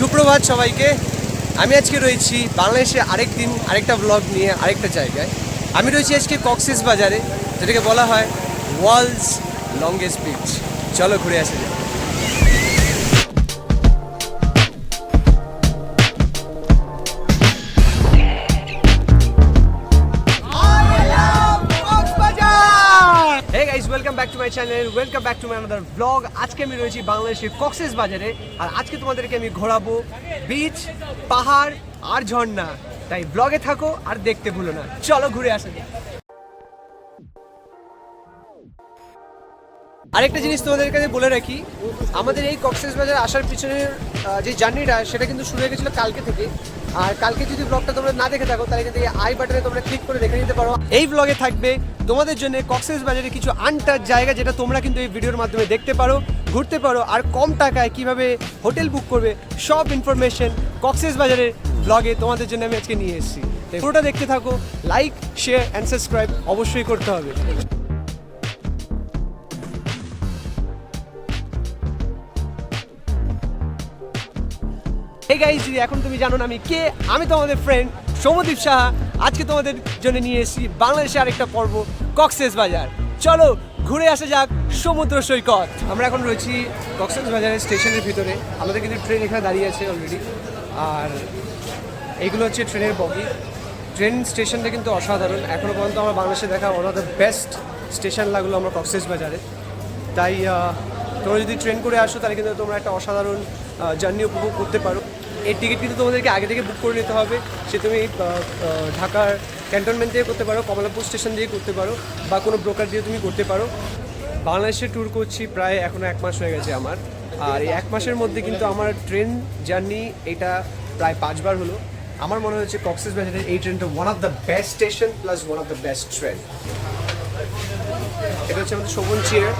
সুপ্রভাত সবাইকে। আমি আজকে রয়েছি বাংলাদেশে আরেক দিন আরেকটা ব্লগ নিয়ে আরেকটা জায়গায়। আমি রয়েছি আজকে কক্সেস বাজারে, যেটাকে বলা হয় ওয়ার্ল্ডস লংগেস্ট বিচ। চলো ঘুরে আসা যাক। Back to my channel welcome back to my another blog আজকে আমি রয়েছি বাংলাদেশের কক্সেস বাজারে, আর আজকে তোমাদেরকে আমি ঘোরাবো বিচ পাহাড় আর ঝর্ণা। তাই ব্লগে থাকো আর দেখতে ভুলো না। চলো ঘুরে আসা আরেকটা জিনিস তোমাদের কাছে বলে রাখি, আমাদের এই কক্সেস বাজার আসার পিছনের যে জার্নিটা, সেটা কিন্তু শুরু হয়ে গেছিল কালকে থেকে। আর কালকে যদি ব্লগটা তোমরা না দেখে থাকো, তাহলে কিন্তু আই বাটনে তোমরা ক্লিক করে দেখে নিতে পারো। এই ব্লগে থাকবে তোমাদের জন্য কক্সেস বাজারে কিছু আনটাচ জায়গা যেটা তোমরা কিন্তু এই ভিডিওর মাধ্যমে দেখতে পারো, ঘুরতে পারো, আর কম টাকায় কীভাবে হোটেল বুক করবে, সব ইনফরমেশন কক্সেস বাজারের ব্লগে তোমাদের জন্য আমি আজকে নিয়ে এসেছি। পুরোটা দেখতে থাকো লাইক শেয়ার অ্যান্ড সাবস্ক্রাইব অবশ্যই করতে হবে। গাইজ এখন তুমি জানো না আমি কে? আমি তোমাদের ফ্রেন্ড সৌমদীপ সাহা। আজকে তোমাদের জন্য নিয়ে এসেছি বাংলাদেশে আরেকটা পর্ব। কক্সেস বাজার। চলো ঘুরে আসা যাক সমুদ্র সৈকত। আমরা এখন রয়েছি কক্সেস বাজারের স্টেশনের ভিতরে। আমাদের কিন্তু ট্রেন এখানে দাঁড়িয়ে আছে অলরেডি আর এইগুলো হচ্ছে ট্রেনের বগি। ট্রেন স্টেশনটা কিন্তু অসাধারণ। এখনও পর্যন্ত আমার বাংলাদেশে দেখা one of the best station লাগল আমরা কক্সেস বাজারে। তাই তোমরা যদি ট্রেন করে আসো, তাহলে কিন্তু তোমরা একটা অসাধারণ জার্নি উপভোগ করতে পারো। এই টিকিট কিন্তু তোমাদেরকে আগে থেকে বুক করে নিতে হবে। সে তুমি ঢাকার ক্যান্টনমেন্ট দিয়ে করতে পারো, কমলাপুর স্টেশন দিয়ে করতে পারো, বা কোনো ব্রোকার দিয়ে তুমি করতে পারো। বাংলাদেশে ট্যুর করছি প্রায় এখনও এক মাস হয়ে গেছে আমার। আর এই এক মাসের মধ্যে কিন্তু আমার ট্রেন জার্নি এটা প্রায় পাঁচবার হলো। আমার মনে হচ্ছে কক্সেস বাজারের এই ট্রেনটা one of the best station plus one of the best train এটা হচ্ছে আমাদের শোভন চেয়ার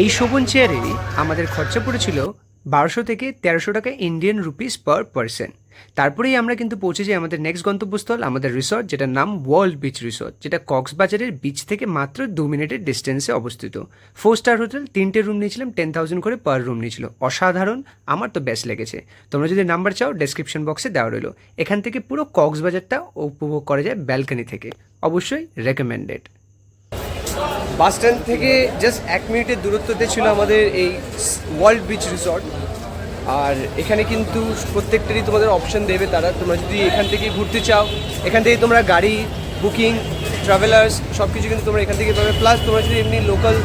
এই শোভন চেয়ারেরই আমাদের খরচা পড়েছিল বারোশো থেকে তেরোশো টাকা ইন্ডিয়ান রুপিস পার পারসন তারপরেই আমরা কিন্তু পৌঁছে যাই আমাদের নেক্সট গন্তব্যস্থল, আমাদের রিসর্ট যেটার নাম ওয়ার্ল্ড বিচ রিসর্ট যেটা কক্সবাজারের বিচ থেকে মাত্র দু মিনিটের ডিস্টেন্সে অবস্থিত। ফোর স্টার হোটেল তিনটে রুম নিয়েছিলাম টেন থাউজেন্ড করে পার রুম নিয়েছিল। অসাধারণ, আমার তো বেস্ট লেগেছে। তোমরা যদি নাম্বার চাও ডেসক্রিপশন বক্সে দেওয়া রইল। এখান থেকে পুরো কক্সবাজারটা উপভোগ করা যায় ব্যালকনি থেকে। অবশ্যই রেকমেন্ডেড বাস স্ট্যান্ড থেকে জাস্ট এক মিনিটের দূরত্বতে ছিল আমাদের এই ওয়ার্ল্ড বিচ রিসর্ট। আর এখানে কিন্তু প্রত্যেকটারই তোমাদের অপশন দেবে তারা। তোমরা যদি এখান থেকে ঘুরতে চাও, এখান থেকে তোমরা গাড়ি বুকিং ট্রাভেলার্স সব কিছু কিন্তু তোমরা এখান থেকে পাবে। প্লাস তোমরা যদি এমনি লোকাল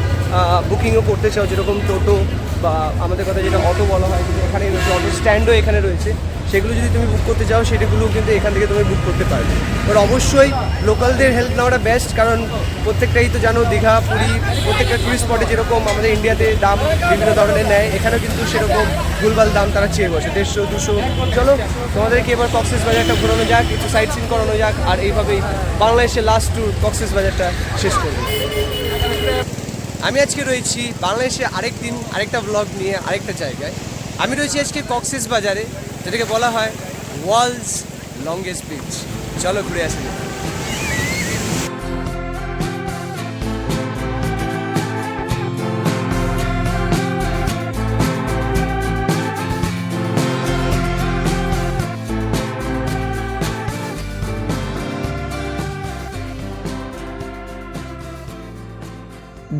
বুকিংও করতে চাও, যেরকম টোটো বা আমাদের কথা যেটা অটো বলা হয়, কিন্তু এখানে রয়েছে অটো স্ট্যান্ডও এখানে রয়েছে। সেগুলো যদি তুমি বুক করতে চাও সেগুলো কিন্তু এখান থেকে তুমি বুক করতে পারবে। এবার অবশ্যই লোকালদের হেল্প নেওয়াটা বেস্ট কারণ প্রত্যেকটাই তো জানো, দীঘা, পুরী, প্রত্যেকটা টুরিস্ট স্পটে যেরকম আমাদের ইন্ডিয়াতে দাম বিভিন্ন ধরনের নেয়, এখানেও কিন্তু সেরকম ভুলভাল দাম তারা চেয়ে বসে, দেড়শো, দুশো। চলো, তোমাদেরকে এবার কক্সেস বাজারটা ঘোরানো যাক, একটু সাইট সিন করানো যাক, আর এইভাবেই বাংলাদেশের লাস্ট ট্যুর কক্সেস বাজারটা শেষ করব। আমি আজকে রয়েছি বাংলাদেশে আরেক দিন আরেকটা ব্লগ নিয়ে আরেকটা জায়গায়। আমি রয়েছি আজকে কক্সেস বাজারে, যেটাকে বলা হয় ওয়ার্ল্ডস লংগেস্ট বিচ। চলো ঘুরে আসি।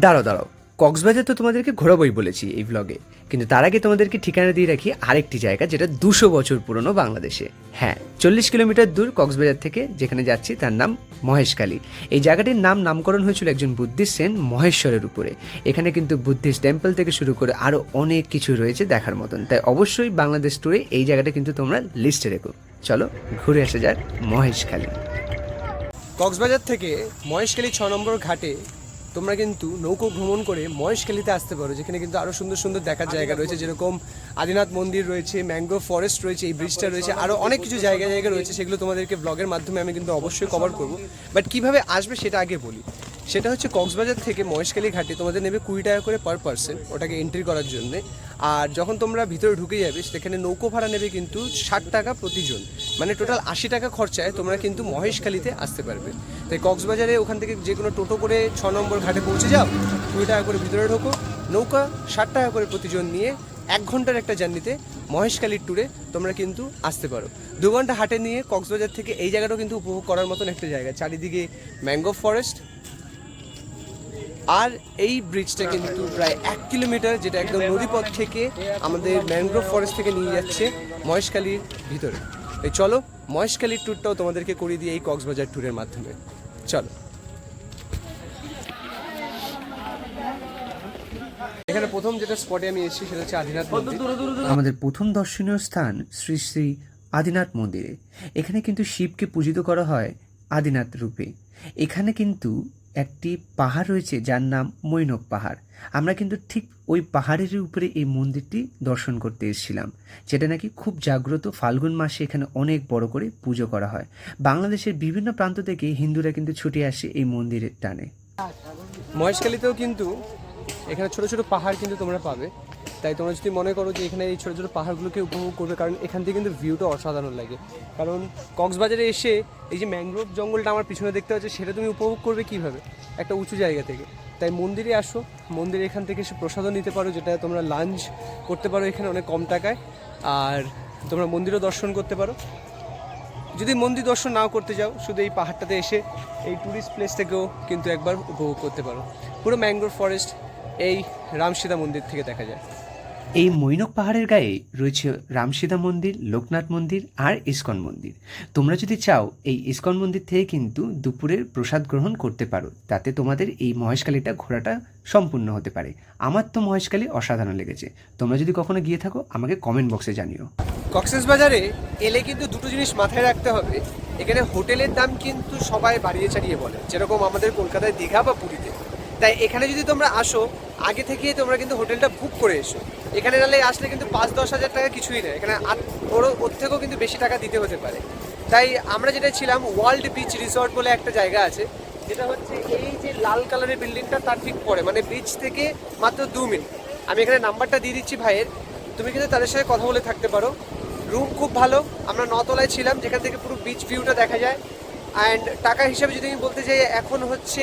দাঁড়াও দাঁড়াও। কক্সবাজার তো তোমাদেরকে ঘোরাবই বলেছি এই ব্লগে কিন্তু তার আগে তোমাদেরকে ঠিকানা দিয়ে রাখি আরেকটি জায়গা, যেটা দুশো বছর পুরনো বাংলাদেশে। হ্যাঁ চল্লিশ কিলোমিটার দূর কক্সবাজার থেকে যেখানে যাচ্ছি, তার নাম মহেশখালী। এই জায়গাটির নাম নামকরণ হয়েছিল একজন বুদ্ধিস্ট সেন মহেশ্বরের উপরে। এখানে কিন্তু বুদ্ধিস্ট টেম্পল থেকে শুরু করে আরও অনেক কিছু রয়েছে দেখার মতন। তাই অবশ্যই বাংলাদেশ ট্যুরে এই জায়গাটা কিন্তু তোমরা লিস্টে রেখো। চলো, ঘুরে আসা যাক মহেশখালী। কক্সবাজার থেকে মহেশখালী ছ নম্বর ঘাটে তোমরা কিন্তু নৌকো ভ্রমণ করে মহেশখালীতে আসতে পারো যেখানে কিন্তু আরও সুন্দর সুন্দর দেখার জায়গা রয়েছে যেরকম আদিনাথ মন্দির রয়েছে ম্যাঙ্গো ফরেস্ট রয়েছে এই ব্রিজটা রয়েছে আরও অনেক কিছু জায়গা জায়গা রয়েছে সেগুলো তোমাদেরকে ব্লগের মাধ্যমে আমি কিন্তু অবশ্যই কভার করব। বাট কীভাবে আসবে সেটা আগে বলি। সেটা হচ্ছে কক্সবাজার থেকে মহেশখালী ঘাটে তোমাদের নেবে কুড়ি টাকা করে পার পার্সন ওটাকে এন্ট্রি করার জন্য। আর যখন তোমরা ভিতরে ঢুকে যাবে, সেখানে নৌকো ভাড়া নেবে কিন্তু ষাট টাকা প্রতিজন। মানে টোটাল আশি টাকা খরচায় তোমরা কিন্তু মহেশখালীতে আসতে পারবে। তাই কক্সবাজারে ওখান থেকে যে কোনো টোটো করে ছ নম্বর ঘাটে পৌঁছে যাও, কুড়ি টাকা করে ভিতরে ঢোকো, নৌকা ষাট টাকা করে প্রতিজন নিয়ে এক ঘণ্টার একটা জার্নিতে মহেশখালীর ট্যুরে তোমরা কিন্তু আসতে পারো। দু ঘণ্টা হাটে নিয়ে কক্সবাজার থেকে এই জায়গাটাও কিন্তু উপভোগ করার মতন একটা জায়গা। চারিদিকে ম্যাঙ্গো ফরেস্ট আর এই ব্রিজটা কিন্তু প্রায় এক কিলোমিটার যেটা একদম নদীপথ থেকে আমাদের ম্যানগ্রোভ ফরেস্ট থেকে নিয়ে যাচ্ছে মহেশখালীর ভিতরে। এই চলো, মহেশখালীর ট্যুরটাও তোমাদেরকে করিয়ে দিই এই কক্সবাজার ট্যুরের মাধ্যমে। চলো। এখানে প্রথম যেটা স্পটে আমি এসেছি, সেটা হচ্ছে আদিনাথ আমাদের প্রথম দর্শনীয় স্থান শ্রী শ্রী আদিনাথ মন্দিরে। এখানে কিন্তু শিবকে পূজিত করা হয় আদিনাথ রূপে। এখানে কিন্তু একটি পাহাড় রয়েছে যার নাম মৈনব পাহাড়। আমরা কিন্তু ঠিক ওই পাহাড়ের উপরে এই মন্দিরটি দর্শন করতে এসেছিলাম, যেটা নাকি খুব জাগ্রত ফাল্গুন মাসে এখানে অনেক বড় করে পুজো করা হয়। বাংলাদেশের বিভিন্ন প্রান্ত থেকে হিন্দুরা কিন্তু ছুটে আসে এই মন্দিরের টানে। মহেশখালীতেও কিন্তু এখানে ছোট ছোট পাহাড় কিন্তু তোমরা পাবে। তাই তোমরা যদি মনে করো যে এখানে এই ছোটো ছোটো পাহাড়গুলোকে উপভোগ করবে, কারণ এখান থেকে কিন্তু ভিউটা অসাধারণ লাগে। কারণ কক্সবাজারে এসে এই যে ম্যানগ্রোভ জঙ্গলটা আমার পিছনে দেখতে পাচ্ছ, সেটা তুমি উপভোগ করবে কীভাবে? একটা উঁচু জায়গা থেকে। তাই মন্দিরে আসো, মন্দিরে এখান থেকে এসে প্রসাদও নিতে পারো, যেটা তোমরা লাঞ্চ করতে পারো এখানে অনেক কম টাকায়। আর তোমরা মন্দিরও দর্শন করতে পারো। যদি মন্দির দর্শন নাও করতে যাও, শুধু এই পাহাড়টাতে এসে এই ট্যুরিস্ট প্লেস থেকেও কিন্তু একবার উপভোগ করতে পারো। পুরো ম্যাঙ্গ্রোভ ফরেস্ট এই রামসীতা মন্দির থেকে দেখা যায়। এই মৈনক পাহাড়ের গায়ে রয়েছে রামসীতা মন্দির, লোকনাথ মন্দির আর ইস্কন মন্দির। তোমরা যদি চাও এই ইস্কন মন্দির থেকে কিন্তু দুপুরের প্রসাদ গ্রহণ করতে পারো, তাতে তোমাদের এই মহেশখালীটা ঘোরাটা সম্পূর্ণ হতে পারে। আমার তো মহেশখালী অসাধারণ লেগেছে। তোমরা যদি কখনো গিয়ে থাকো, আমাকে কমেন্ট বক্সে জানিও। কক্সেস বাজারে এলে কিন্তু দুটো জিনিস মাথায় রাখতে হবে। এখানে হোটেলের দাম কিন্তু সবাই বাড়িয়ে চাড়িয়ে বলে, যেরকম আমাদের কলকাতায় দীঘা বা পুরীতে। তাই এখানে যদি তোমরা আসো, আগে থেকে তোমরা কিন্তু হোটেলটা বুক করে এসো। এখানে নাহলে আসলে কিন্তু পাঁচ, দশ হাজার টাকা কিছুই নেই। এখানে ওর ওর থেকেও কিন্তু বেশি টাকা দিতে হতে পারে। তাই আমরা যেটা ছিলাম ওয়ার্ল্ড বিচ রিসর্ট বলে একটা জায়গা আছে, যেটা হচ্ছে এই যে লাল কালারের বিল্ডিংটা তার ঠিক পরে মানে বিচ থেকে মাত্র দু মিনিট। আমি এখানে নাম্বারটা দিয়ে দিচ্ছি ভাইয়ের। তুমি কিন্তু তাদের সাথে কথা বলে থাকতে পারো। রুম খুব ভালো। আমরা নতলায় ছিলাম, যেখান থেকে পুরো বিচ ভিউটা দেখা যায়। অ্যান্ড টাকা হিসাবে যদি আমি বলতে চাই এখন হচ্ছে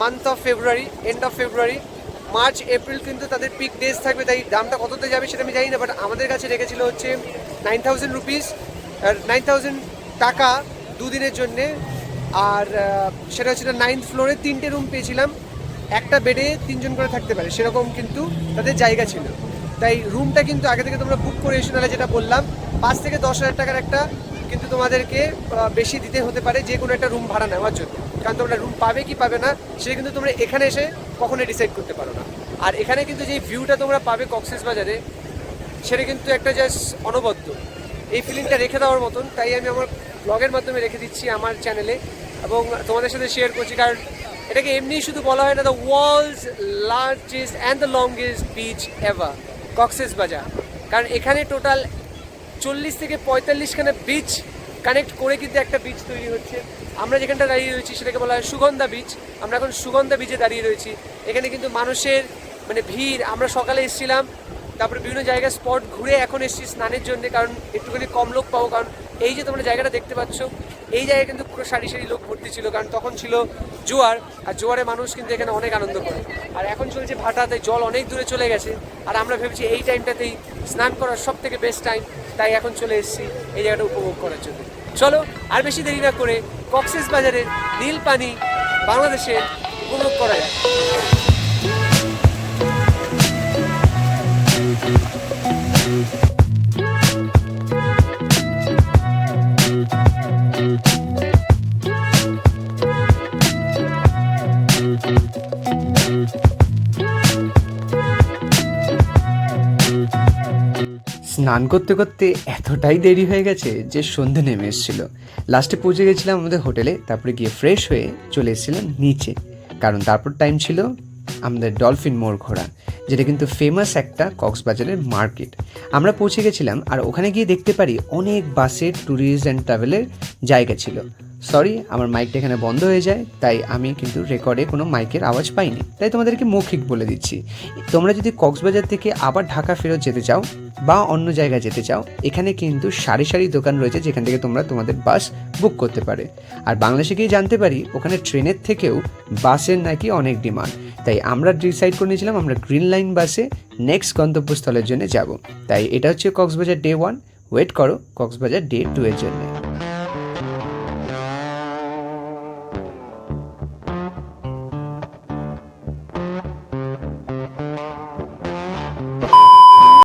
month of February end of February March, April কিন্তু তাদের পিক ডেজ থাকবে, তাই দামটা কততে যাবে সেটা আমি জানি না বাট আমাদের কাছে রেখেছিল হচ্ছে নাইন থাউজেন্ড রুপিস আর নাইন থাউজেন্ড টাকা দুদিনের জন্যে। আর সেটা হচ্ছে নাইন্থ ফ্লোরে তিনটে রুম পেয়েছিলাম। একটা বেডে তিনজন করে থাকতে পারে, সেরকম কিন্তু তাদের জায়গা ছিল। তাই রুমটা কিন্তু আগে থেকে তোমরা বুক করে এসো, নাহলে যেটা বললাম, পাঁচ থেকে দশ হাজার টাকার একটা কিন্তু তোমাদেরকে বেশি দিতে হতে পারে যে কোনো একটা রুম ভাড়া নেওয়ার জন্য। কারণ তোমরা রুম পাবে কি পাবে না, সেটা কিন্তু তোমরা এখানে এসে কখনোই ডিসাইড করতে পারো না। আর এখানে কিন্তু যে ভিউটা তোমরা পাবে কক্সেস বাজারে, সেটা কিন্তু একটা জাস্ট অনবদ্য। এই ফিলিংটা রেখে দেওয়ার মতন, তাই আমি আমার ব্লগের মাধ্যমে রেখে দিচ্ছি আমার চ্যানেলে এবং তোমাদের সাথে শেয়ার করছি, কারণ এটাকে এমনি শুধু বলা হয় না the world's largest and the longest beach ever Cox's Bazar. কারণ এখানে টোটাল চল্লিশ থেকে পঁয়তাল্লিশখানা বিচ কানেক্ট করে কিন্তু একটা বিচ তৈরি হচ্ছে। আমরা যেখানটা দাঁড়িয়ে রয়েছি সেটাকে বলা হয় সুগন্ধা বিচ আমরা এখন সুগন্ধা বিচে দাঁড়িয়ে রয়েছি। এখানে কিন্তু মানুষের মানে ভিড়, আমরা সকালে এসেছিলাম, তারপরে বিভিন্ন জায়গায় স্পট ঘুরে এখন এসেছি স্নানের জন্য, কারণ একটুখানি কম লোক পাবো, কারণ এই যে তোমরা জায়গাটা দেখতে পাচ্ছ, এই জায়গায় কিন্তু পুরো সারি সারি লোক ভর্তি ছিল, কারণ তখন ছিল জোয়ার, আর জোয়ারে মানুষ কিন্তু এখানে অনেক আনন্দ করে। আর এখন চলছে ভাটা তাই জল অনেক দূরে চলে গেছে, আর আমরা ভেবেছি এই টাইমটাতেই স্নান করার সব থেকে বেস্ট টাইম তাই এখন চলে এসেছি। এই জায়গাটা উপভোগ করার জন্য। চলো, আর বেশি দেরি না করে কক্সেস বাজারের নীল পানি বাংলাদেশে উপভোগ করা যায় স্নান করতে করতে এতটাই দেরি হয়ে গেছে যে সন্ধে নেমে এসেছিল। লাস্টে পৌঁছে গেছিলাম আমাদের হোটেলে, তারপরে গিয়ে ফ্রেশ হয়ে চলে এসেছিলাম নিচে। কারণ তারপর টাইম ছিল আমাদের ডলফিন মোড় ঘোরা, যেটা কিন্তু ফেমাস একটা কক্সবাজারের মার্কেট আমরা পৌঁছে গেছিলাম আর ওখানে গিয়ে দেখতে পারি অনেক বাসের ট্যুরিস্ট অ্যান্ড ট্রাভেলের জায়গা ছিল। সরি আমার মাইকটা এখানে বন্ধ হয়ে যায়, তাই আমি কিন্তু রেকর্ডে কোনো মাইকের আওয়াজ পাইনি। তাই তোমাদেরকে মৌখিক বলে দিচ্ছি, তোমরা যদি কক্সবাজার থেকে আবার ঢাকা ফেরত যেতে চাও বা অন্য জায়গায় যেতে চাও, এখানে কিন্তু সারি সারি দোকান রয়েছে যেখান থেকে তোমরা তোমাদের বাস বুক করতে পারে। আর বাংলাদেশে গিয়ে জানতে পারি, ওখানে ট্রেনের থেকেও বাসের নাকি অনেক ডিমান্ড তাই আমরা ডিসাইড করে নিয়েছিলাম আমরা গ্রিন লাইন বাসে নেক্সট গন্তব্যস্থলের জন্য যাব। তাই এটা হচ্ছে কক্সবাজার ডে ওয়ান ওয়েট করো, কক্সবাজার ডে টু এর জন্য।